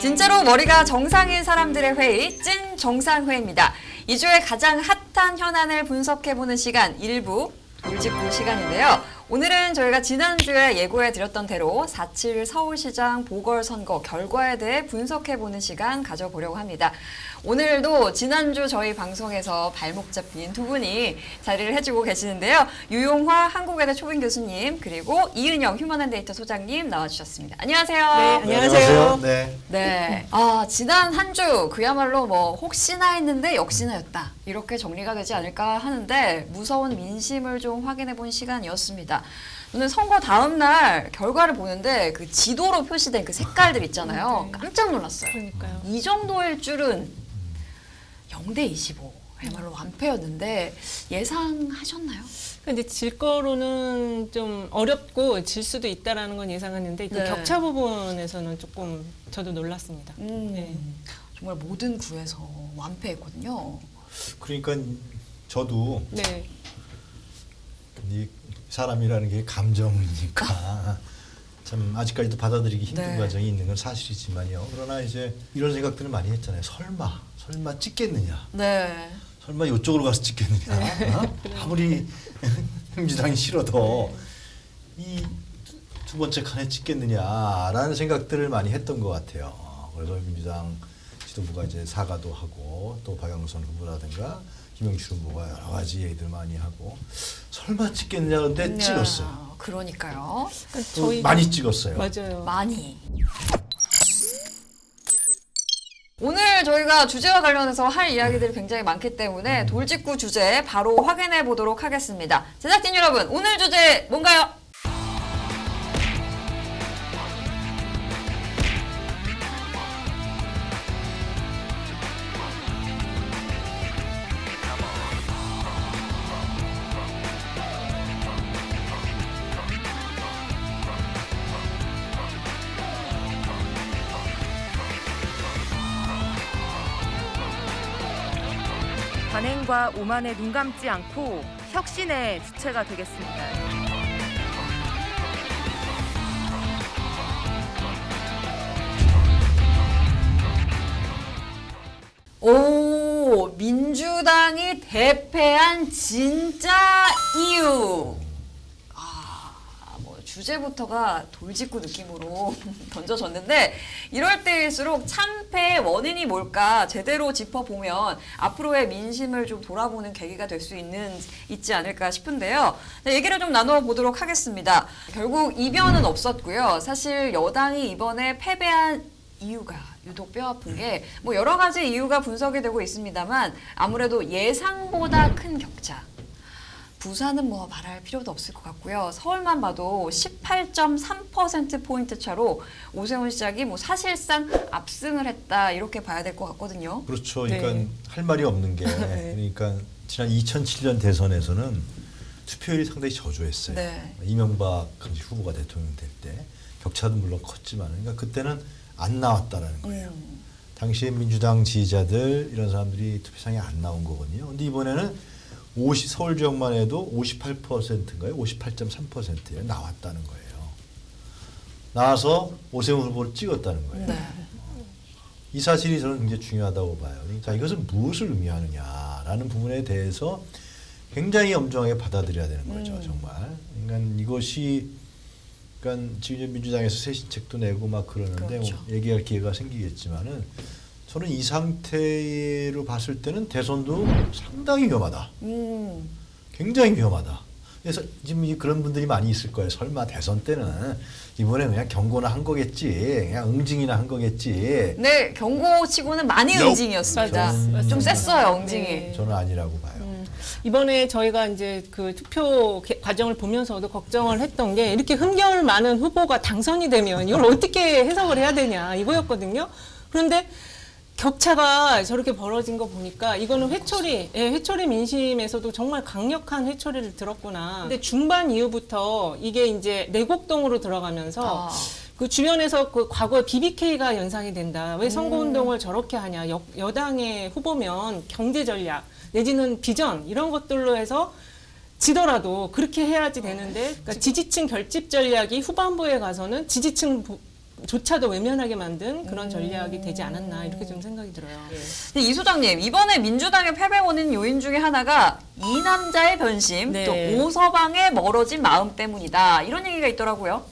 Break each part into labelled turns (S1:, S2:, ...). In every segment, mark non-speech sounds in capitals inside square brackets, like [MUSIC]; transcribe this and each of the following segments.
S1: 진짜로 머리가 정상인 사람들의 회의, 찐 정상회의입니다. 이 주에 가장 핫한 현안을 분석해보는 시간, 일부 돌직구 시간인데요. 오늘은 저희가 지난주에 예고해 드렸던 대로 4.7 서울시장 보궐선거 결과에 대해 분석해 보는 시간 가져보려고 합니다. 오늘도 지난주 저희 방송에서 발목 잡힌 두 분이 자리를 해주고 계시는데요. 유용화 한국외대 초빙 교수님, 그리고 이은영 휴먼앤데이터 소장님 나와주셨습니다. 안녕하세요.
S2: 네, 안녕하세요.
S3: 네.
S1: 네. 아, 지난 한 주 그야말로 뭐 혹시나 했는데 역시나였다. 이렇게 정리가 되지 않을까 하는데 무서운 민심을 좀 확인해 본 시간이었습니다. 저는 선거 다음 날 결과를 보는데 그 지도로 표시된 그 색깔들 있잖아요. 깜짝 놀랐어요.
S2: 그러니까요.
S1: 이 정도일 줄은 0대 25. 그야말로 완패였는데 예상하셨나요?
S2: 근데 질 거로는 좀 어렵고 질 수도 있다라는 건 예상했는데 그
S1: 네.
S2: 격차 부분에서는 조금 저도 놀랐습니다.
S1: 음,
S2: 네.
S1: 정말 모든 구에서 완패했거든요.
S3: 그러니까 저도
S2: 네.
S3: 이 사람이라는 게 감정이니까 참 아직까지도 받아들이기 힘든
S1: 네.
S3: 과정이 있는 건 사실이지만요. 그러나 이제 이런 생각들을 많이 했잖아요. 설마, 설마 찍겠느냐?
S1: 네.
S3: 설마 이쪽으로 가서 찍겠느냐? 어? 아무리 [LAUGHS] 민주당이 싫어도 이 두 번째 칸에 찍겠느냐라는 생각들을 많이 했던 것 같아요. 그래서 민주당 지도부가 이제 사과도 하고 또 박영선 후보라든가 김영철 후보가 여러 가지 얘기들 많이 하고 설마 찍겠느냐 근데
S1: 네.
S3: 찍었어요.
S1: 그러니까요.
S2: 그러니까
S3: 또
S2: 저희가-
S3: 많이 찍었어요.
S2: 맞아요.
S1: 많이. 오늘 저희가 주제와 관련해서 할 이야기들이 굉장히 많기 때문에 돌직구 주제 바로 확인해 보도록 하겠습니다. 제작진 여러분, 오늘 주제 뭔가요?
S4: 관행과 오만에 눈 감지 않고 혁신의 주체가 되겠습니다.
S1: 오, 민주당이 대패한 진짜 이유. 주제부터가 돌직구 느낌으로 [LAUGHS] 던져졌는데 이럴 때일수록 참패의 원인이 뭘까 제대로 짚어보면 앞으로의 민심을 좀 돌아보는 계기가 될 수 있는 있지 않을까 싶은데요. 네, 얘기를 좀 나눠보도록 하겠습니다. 결국 이변은 없었고요. 사실 여당이 이번에 패배한 이유가 유독 뼈 아픈 게 뭐 여러 가지 이유가 분석이 되고 있습니다만 아무래도 예상보다 큰 격차. 부산은 뭐 말할 필요도 없을 것 같고요. 서울만 봐도 18.3% 포인트 차로 오세훈 시장이 뭐 사실상 압승을 했다 이렇게 봐야 될 것 같거든요.
S3: 그렇죠. 그러니까
S2: 네.
S3: 할 말이 없는 게 [LAUGHS]
S2: 네.
S3: 그러니까 지난 2007년 대선에서는 투표율이 상당히 저조했어요.
S1: 네.
S3: 이명박 당시 후보가 대통령 될 때 격차도 물론 컸지만 그러니까 그때는 안 나왔다라는 거예요.
S1: 음.
S3: 당시에 민주당 지지자들 이런 사람들이 투표장에 안 나온 거거든요. 근데 이번에는 50, 서울 지역만 해도 58%인가요? 58.3%에 나왔다는 거예요. 나와서 오세훈 후보를 찍었다는 거예요.
S1: 네.
S3: 이 사실이 저는 굉장히 중요하다고 봐요. 자, 이것은 무엇을 의미하느냐라는 부분에 대해서 굉장히 엄정하게 받아들여야 되는 거죠,
S1: 음.
S3: 정말. 그러니까 이것이 그러니까 지금 민주당에서 새 신책도 내고 막 그러는데
S1: 그렇죠.
S3: 뭐 얘기할 기회가 생기겠지만은 저는 이 상태로 봤을 때는 대선도 상당히 위험하다.
S1: 음.
S3: 굉장히 위험하다. 그래서 지금 이 그런 분들이 많이 있을 거예요. 설마 대선 때는 이번에 그냥 경고나 한 거겠지, 그냥 응징이나 한 거겠지.
S1: 네, 경고치고는 많이 응징이었습니다.
S2: 맞아요. 맞아요.
S1: 좀 셌어요, 응징이.
S2: 네.
S3: 저는 아니라고 봐요.
S2: 음, 이번에 저희가 이제 그 투표 개- 과정을 보면서도 걱정을 했던 게 이렇게 흠결 많은 후보가 당선이 되면 이걸 어떻게 해석을 해야 되냐 이거였거든요. 그런데 격차가 저렇게 벌어진 거 보니까 이거는 회초리, 예, 회초리 민심에서도 정말 강력한 회초리를 들었구나. 근데 중반 이후부터 이게 이제 내곡동으로 들어가면서
S1: 아.
S2: 그 주변에서 그 과거에 BBK가 연상이 된다. 왜 선거운동을 저렇게 하냐. 여, 여당의 후보면 경제 전략 내지는 비전 이런 것들로 해서 지더라도 그렇게 해야지 되는데 그러니까 지지층 결집 전략이 후반부에 가서는 지지층 보- 조차도 외면하게 만든 그런 전략이 되지 않았나 이렇게 좀 생각이 들어요.
S1: 근데 이 소장님 이번에 민주당의 패배 원인 요인 중에 하나가 이 남자의 변심
S2: 네.
S1: 또 오서방의 멀어진 마음 때문이다 이런 얘기가 있더라고요.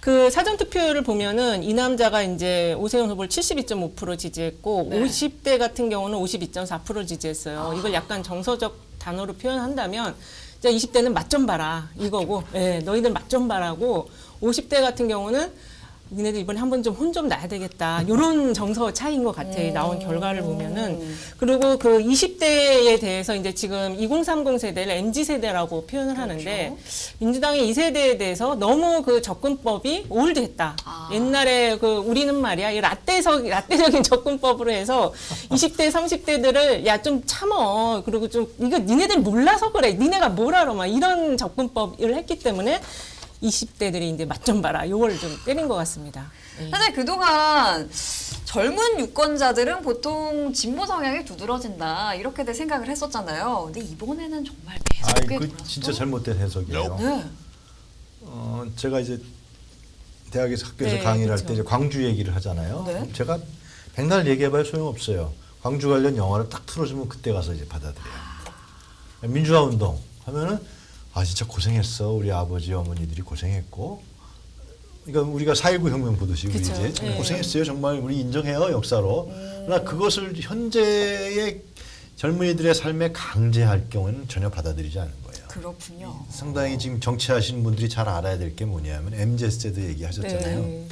S2: 그 사전 투표를 보면은 이 남자가 이제 오세훈 후보를 72.5% 지지했고
S1: 네.
S2: 50대 같은 경우는 52.4% 지지했어요. 이걸 약간 정서적 단어로 표현한다면 자 20대는 맛 좀 봐라 이거고, 예, 너희들 맛 좀 봐라고 50대 같은 경우는 니네들 이번에 한번 좀 혼 좀 나야 되겠다. 요런 정서 차이인 것 같아. 나온 결과를 보면은. 그리고 그 20대에 대해서 이제 지금 2030 세대를 MZ 세대라고 표현을 하는데 민주당의 이 세대에 대해서 너무 그 접근법이 올드했다.
S1: 아.
S2: 옛날에 그 우리는 말이야 이 라떼석 라떼적인 접근법으로 해서 20대 30대들을 야 좀 참어 그리고 좀 이거 니네들 몰라서 그래 니네가 뭘 알아 막 이런 접근법을 했기 때문에 20대들이 이제 맛 좀 봐라 요걸 좀 때린 것 같습니다. 예.
S1: 사실 그동안 젊은 유권자들은 보통 진보 성향이 두드러진다 이렇게들 생각을 했었잖아요. 근데 이번에는 정말
S3: 아,
S1: 매섭게
S3: 그. 진짜 잘못된 해석이에요.
S1: 네.
S3: 어, 제가 이제 대학에서 학교에서
S2: 네,
S3: 강의를 할
S2: 그쵸.
S3: 때 이제 광주 얘기를 하잖아요.
S1: 네.
S3: 제가 백날 얘기해봐야 소용없어요. 광주 관련 영화를 딱 틀어주면 그때 가서 이제 받아들여요. 민주화 운동 하면은 아 진짜 고생했어 우리 아버지 어머니들이 고생했고 그러니까 우리가 4.19 혁명 보듯이 우리
S2: 그쵸.
S3: 이제
S2: 네.
S3: 고생했어요 정말 우리 인정해요 역사로 그러나 그것을 현재의 젊은이들의 삶에 강제할 경우에는 전혀 받아들이지 않는 거예요.
S1: 그렇군요.
S3: 상당히 지금 정치하시는 분들이 잘 알아야 될 게 뭐냐면 MZ 세대 얘기하셨잖아요.
S2: 네.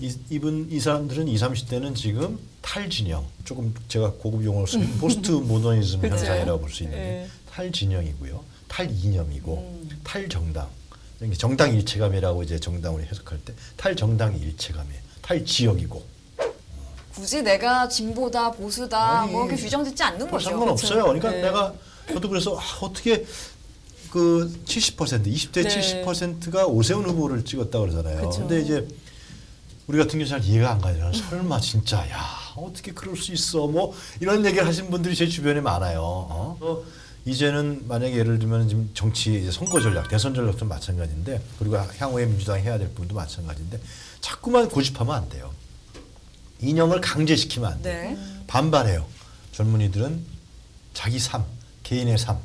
S3: 이, 이분 이 사람들은 20, 30대는 지금 탈진영 조금 제가 고급 용어로 쓰면 [LAUGHS] 포스트 모더니즘. 현상이라고 볼 수 있는데
S2: 네.
S3: 탈진영이고요, 탈이념이고
S1: 음.
S3: 탈정당 이게 정당 일체감이라고 이제 정당으로 해석할 때 탈정당 일체감이에요. 탈지역이고
S1: 굳이 내가 진보다 보수다
S3: 아니,
S1: 뭐 이렇게 규정짓지 않는
S3: 뭐
S1: 거죠.
S3: 상관없어요. 그러니까
S2: 네.
S3: 내가 저도 그래서 아, 어떻게 그 70% 20대
S2: 네.
S3: 70%가 오세훈 후보를 찍었다 그러잖아요.
S2: 그쵸.
S3: 근데 이제 우리 같은 경우 잘 이해가 안 가요. 설마 진짜 야 어떻게 그럴 수 있어? 뭐 이런 얘기를 하신 분들이 제 주변에 많아요. 어? 어, 이제는 만약에 예를 들면 지금 정치 선거 전략, 대선 전략도 마찬가지인데 그리고 향후에 민주당이 해야 될 부분도 마찬가지인데 자꾸만 고집하면 안 돼요. 이념을 강제시키면 안 돼요.
S1: 네.
S3: 반발해요. 젊은이들은 자기 삶, 개인의 삶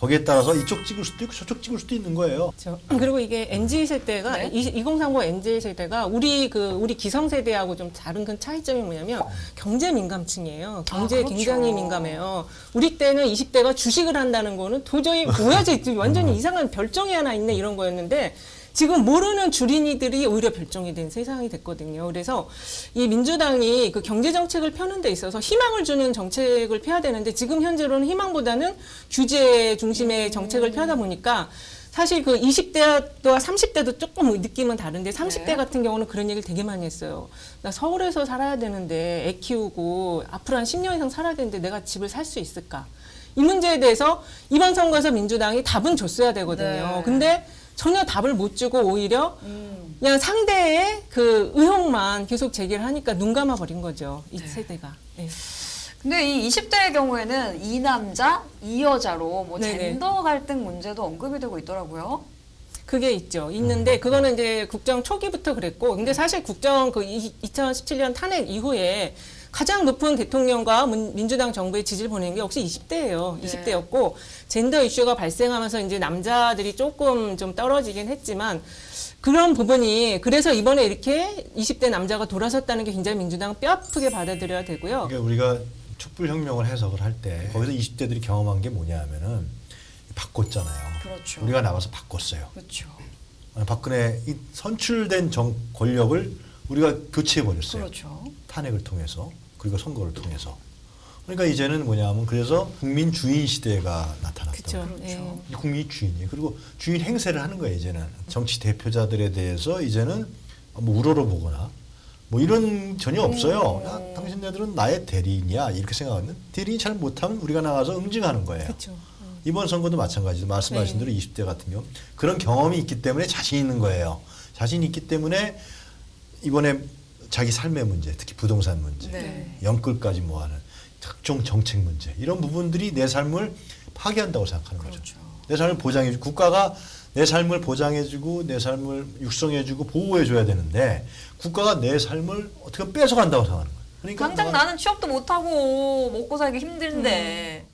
S3: 거기에 따라서 이쪽 찍을 수도 있고 저쪽 찍을 수도 있는 거예요.
S2: 그렇죠. [CLEARS THROAT] 그리고 이게 NG 세대가
S1: 네.
S2: 2030 NG 세대가 우리 그 우리 기성 세대하고 좀 다른 큰 차이점이 뭐냐면 경제 민감층이에요. 경제에
S1: 아, 그렇죠.
S2: 굉장히 민감해요. 우리 때는 20대가 주식을 한다는 거는 도저히 뭐야 쟤 완전히 이상한 별종이 하나 있네 이런 거였는데 지금 모르는 주린이들이 오히려 별종이 된 세상이 됐거든요. 그래서 이 민주당이 그 경제 정책을 펴는 데 있어서 희망을 주는 정책을 펴야 되는데 지금 현재로는 희망보다는 규제 중심의 정책을 펴다 보니까 사실 그 20대와 30대도 조금 느낌은 다른데 30대
S1: 네.
S2: 같은 경우는 그런 얘기를 되게 많이 했어요. 나 서울에서 살아야 되는데 애 키우고 앞으로 한 10년 이상 살아야 되는데 내가 집을 살 수 있을까? 이 문제에 대해서 이번 선거에서 민주당이 답은 줬어야 되거든요.
S1: 네.
S2: 근데 전혀 답을 못 주고 오히려
S1: 음.
S2: 그냥 상대의 그 의혹만 계속 제기를 하니까 눈 감아 버린 거죠. 이
S1: 네.
S2: 세대가. 네.
S1: 근데 이 20대의 경우에는 이 남자, 이 여자로 뭐
S2: 네네.
S1: 젠더 갈등 문제도 언급이 되고 있더라고요.
S2: 그게 있죠. 있는데 그거는 이제 국정 초기부터 그랬고, 근데 사실 국정 그 2017년 탄핵 이후에 가장 높은 대통령과 문- 민주당 정부의 지지를 보낸 게 역시 20대예요.
S1: 네.
S2: 20대였고 젠더 이슈가 발생하면서 이제 남자들이 조금 좀 떨어지긴 했지만 그런 부분이 그래서 이번에 이렇게 20대 남자가 돌아섰다는 게 굉장히 민주당 뼈 아프게 받아들여야 되고요.
S3: 그러니까 우리가 촛불혁명을 해석을 할 때 거기서 20대들이 경험한 게 뭐냐면은 바꿨잖아요.
S1: 그렇죠.
S3: 우리가 나가서 바꿨어요.
S1: 그렇죠.
S3: 아, 박근혜 이 선출된 정 권력을 우리가 교체해 버렸어요.
S1: 그렇죠.
S3: 탄핵을 통해서 그리고 선거를 통해서. 그러니까 이제는 뭐냐면 그래서 국민 주인 시대가 나타났다.
S2: 그렇죠.
S1: 그렇죠.
S2: 예.
S3: 이 국민이 주인이에요. 그리고 주인 행세를 하는 거예요. 이제는 정치 대표자들에 대해서 이제는 뭐 우러러보거나 뭐 이런 전혀 없어요. 야, 당신네들은 나의 대리인이야 이렇게 생각하면 대리인 잘 못하면 우리가 나가서 응징하는 거예요.
S2: 그렇죠.
S3: 이번 선거도 마찬가지죠. 말씀하신
S2: 네.
S3: 대로 20대 같은 경우 그런 경험이 있기 때문에 자신 있는 거예요. 자신 있기 때문에 이번에 자기 삶의 문제, 특히 부동산 문제,
S1: 네.
S3: 연끌까지 모아는 각종 정책 문제 이런 부분들이 내 삶을 파괴한다고 생각하는 거죠.
S1: 그렇죠.
S3: 내 삶을 보장해주고 국가가 내 삶을 보장해주고 내 삶을 육성해주고 보호해줘야 되는데 국가가 내 삶을 어떻게 뺏어간다고 생각하는 거예요. 그러니까
S1: 당장
S3: 내가
S1: 나는 취업도 못하고 먹고 살기 힘든데.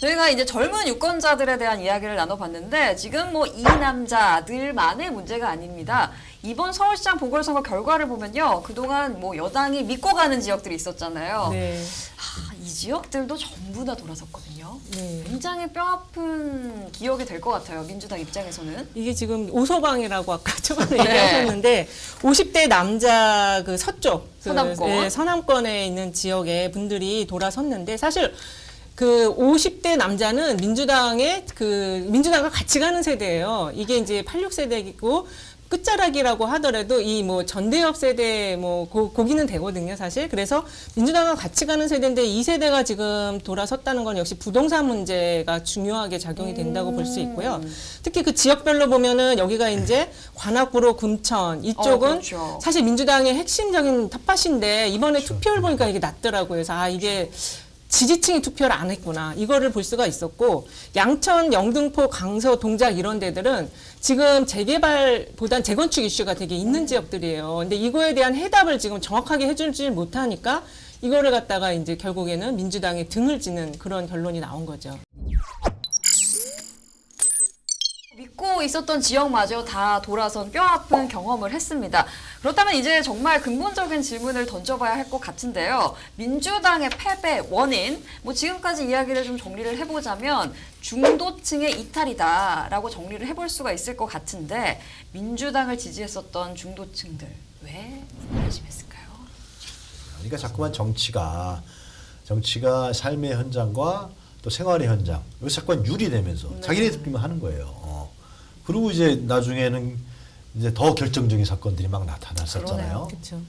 S1: 저희가 이제 젊은 유권자들에 대한 이야기를 나눠봤는데 지금 뭐 이 남자들만의 문제가 아닙니다. 이번 서울시장 보궐선거 결과를 보면요. 그동안 뭐 여당이 믿고 가는 지역들이 있었잖아요.
S2: 네.
S1: 하, 이 지역들도 전부 다 돌아섰거든요.
S2: 네.
S1: 굉장히 뼈아픈 기억이 될 것 같아요. 민주당 입장에서는.
S2: 이게 지금 오소방이라고 아까 초반에 [LAUGHS]
S1: 네.
S2: 얘기하셨는데 50대 남자 그 서쪽 그,
S1: 서남권.
S2: 네, 서남권에 있는 지역의 분들이 돌아섰는데 사실 그 50대 남자는 민주당의 그 민주당과 같이 가는 세대예요. 이게 이제 86세대이고 끝자락이라고 하더라도 이 뭐 전대협 세대 뭐 고, 고기는 되거든요, 사실. 그래서 민주당과 같이 가는 세대인데 이 세대가 지금 돌아섰다는 건 역시 부동산 문제가 중요하게 작용이 된다고 볼 수 있고요. 특히 그 지역별로 보면은 여기가 이제 관악구로 금천 이쪽은
S1: 어, 그렇죠.
S2: 사실 민주당의 핵심적인 텃밭인데 이번에 투표를 보니까 이게 낮더라고요. 그래서 아 이게 지지층이 투표를 안 했구나 이거를 볼 수가 있었고 양천, 영등포, 강서, 동작 이런 데들은 지금 재개발보단 재건축 이슈가 되게 있는 지역들이에요. 근데 이거에 대한 해답을 지금 정확하게 해주지 못하니까 이거를 갖다가 이제 결국에는 민주당의 등을 지는 그런 결론이 나온 거죠.
S1: 믿고 있었던 지역마저 다 돌아선 뼈아픈 경험을 했습니다. 그렇다면 이제 정말 근본적인 질문을 던져봐야 할 것 같은데요. 민주당의 패배 원인, 뭐 지금까지 이야기를 좀 정리를 해보자면 중도층의 이탈이다라고 정리를 해볼 수가 있을 것 같은데 민주당을 지지했었던 중도층들 왜 안심했을까요?
S3: 그러니까 자꾸만 정치가 정치가 삶의 현장과 또 생활의 현장 여기 자꾸만 유리되면서
S1: 네.
S3: 자기네들끼리만 하는 거예요. 어. 그리고 이제 나중에는 이제 더 결정적인 사건들이 막 나타났었잖아요.
S2: 그렇죠.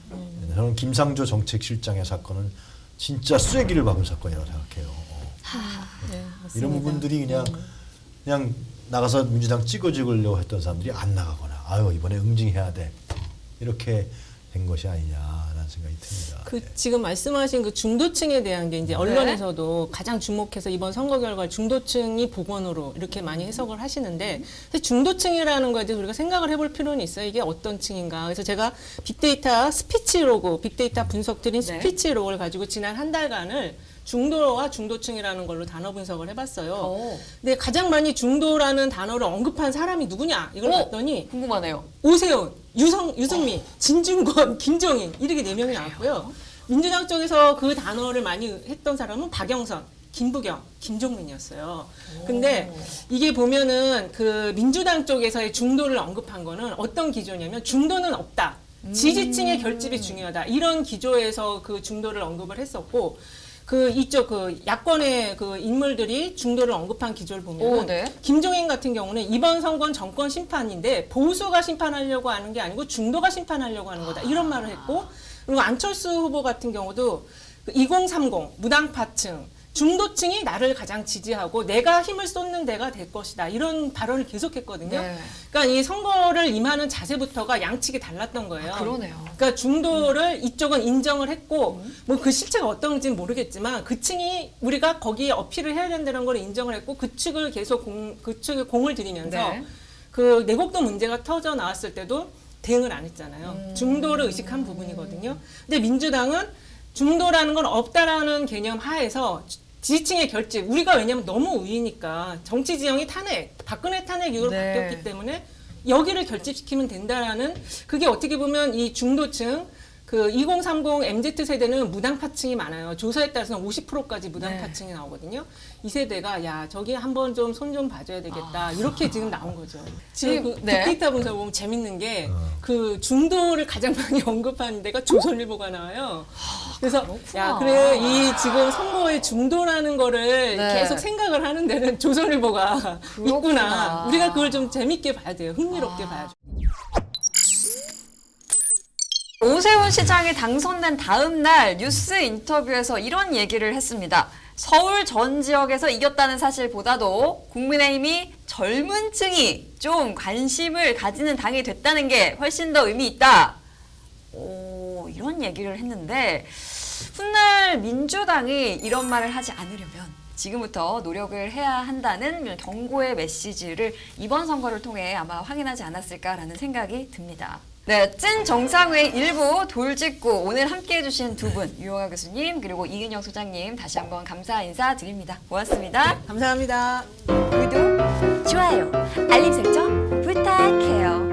S3: 저는 김상조 정책실장의 사건은 진짜 쐐기를 박은 사건이라고 생각해요. 어.
S2: 네,
S3: 이런 부분들이 그냥 그냥 나가서 민주당 찍어주려고 했던 사람들이 안 나가거나 아유 이번에 응징해야 돼 이렇게 된 것이 아니냐 라는 생각이 듭니다.
S2: 그
S3: 네.
S2: 지금 말씀하신 그 중도층에 대한 게 이제 언론에서도 가장 주목해서 이번 선거 결과 중도층이 복원으로 이렇게 많이 해석을 하시는데 사실 중도층이라는 거에 대해서 우리가 생각을 해볼 필요는 있어요. 이게 어떤 층인가. 그래서 제가 빅데이터 스피치로그, 빅데이터 분석들인
S1: 네.
S2: 스피치로그를 가지고 지난 한 달간을 중도와 중도층이라는 걸로 단어 분석을 해봤어요.
S1: 오.
S2: 근데 가장 많이 중도라는 단어를 언급한 사람이 누구냐 이걸
S1: 오!
S2: 봤더니
S1: 궁금하네요.
S2: 오세훈, 유성, 유승민, 진중권, [LAUGHS] 김종인 이렇게 네 명이 나왔고요. 민주당 쪽에서 그 단어를 많이 했던 사람은 박영선, 김부경, 김종민이었어요. 근데 이게 보면은 그 민주당 쪽에서의 중도를 언급한 거는 어떤 기조냐면 중도는 없다. 지지층의 결집이 중요하다. 이런 기조에서 그 중도를 언급을 했었고 그 이쪽 그 야권의 그 인물들이 중도를 언급한 기조를 보면
S1: 오, 네.
S2: 김종인 같은 경우는 이번 선거는 정권 심판인데 보수가 심판하려고 하는 게 아니고 중도가 심판하려고 하는 거다 이런 말을 했고 그리고 안철수 후보 같은 경우도 그2030 무당파층 중도층이 나를 가장 지지하고 내가 힘을 쏟는 데가 될 것이다 이런 발언을 계속했거든요.
S1: 네.
S2: 그러니까 이 선거를 임하는 자세부터가 양측이 달랐던 거예요.
S1: 아, 그러네요.
S2: 그러니까 중도를 이쪽은 인정을 했고 뭐그 실체가 어떤지는 모르겠지만 그 층이 우리가 거기에 어필을 해야 된다는 걸 인정을 했고 그 측을 계속 공, 그 측에 공을 들이면서
S1: 네.
S2: 그 내곡도 문제가 터져 나왔을 때도 대응을 안 했잖아요.
S1: 음.
S2: 중도를 의식한 부분이거든요. 근데 민주당은 중도라는 건 없다라는 개념 하에서 지지층의 결집 우리가 왜냐면 너무 우위니까 정치 지형이 탄핵 박근혜 탄핵 이후로
S1: 네.
S2: 바뀌었기 때문에 여기를 결집시키면 된다라는 그게 어떻게 보면 이 중도층 그 2030 MZ 세대는 무당파층이 많아요. 조사에 따라서는 50%까지 무당파층이 나오거든요. 이 세대가 야 저기 한번 좀 손 좀 봐줘야 되겠다 이렇게 지금 나온 거죠. 지금 그
S1: 네.
S2: 빅데이터 분석 보면 재밌는 게
S3: 어.
S2: 그 중도를 가장 많이 [LAUGHS] 언급하는 데가 조선일보가 나와요. 그래서
S1: 그렇구나.
S2: 야 그래 이 지금 선거의 중도라는 거를
S1: 네.
S2: 계속 생각을 하는 데는 조선일보가
S1: 그렇구나.
S2: 있구나. 우리가 그걸 좀 재밌게 봐야 돼요. 흥미롭게 봐야죠.
S1: 오세훈 시장이 당선된 다음 날 뉴스 인터뷰에서 이런 얘기를 했습니다. 서울 전 지역에서 이겼다는 사실보다도 국민의힘이 젊은 층이 좀 관심을 가지는 당이 됐다는 게 훨씬 더 의미 있다. 오, 이런 얘기를 했는데 훗날 민주당이 이런 말을 하지 않으려면 지금부터 노력을 해야 한다는 경고의 메시지를 이번 선거를 통해 아마 확인하지 않았을까라는 생각이 듭니다. 네, 찐 정상회 일부 돌직구 오늘 함께 해 주신 두 분 유영아 교수님 그리고 이근영 소장님 다시 한번 감사 인사 드립니다. 고맙습니다.
S2: 감사합니다.
S1: 구독, 좋아요, 알림 설정 부탁해요.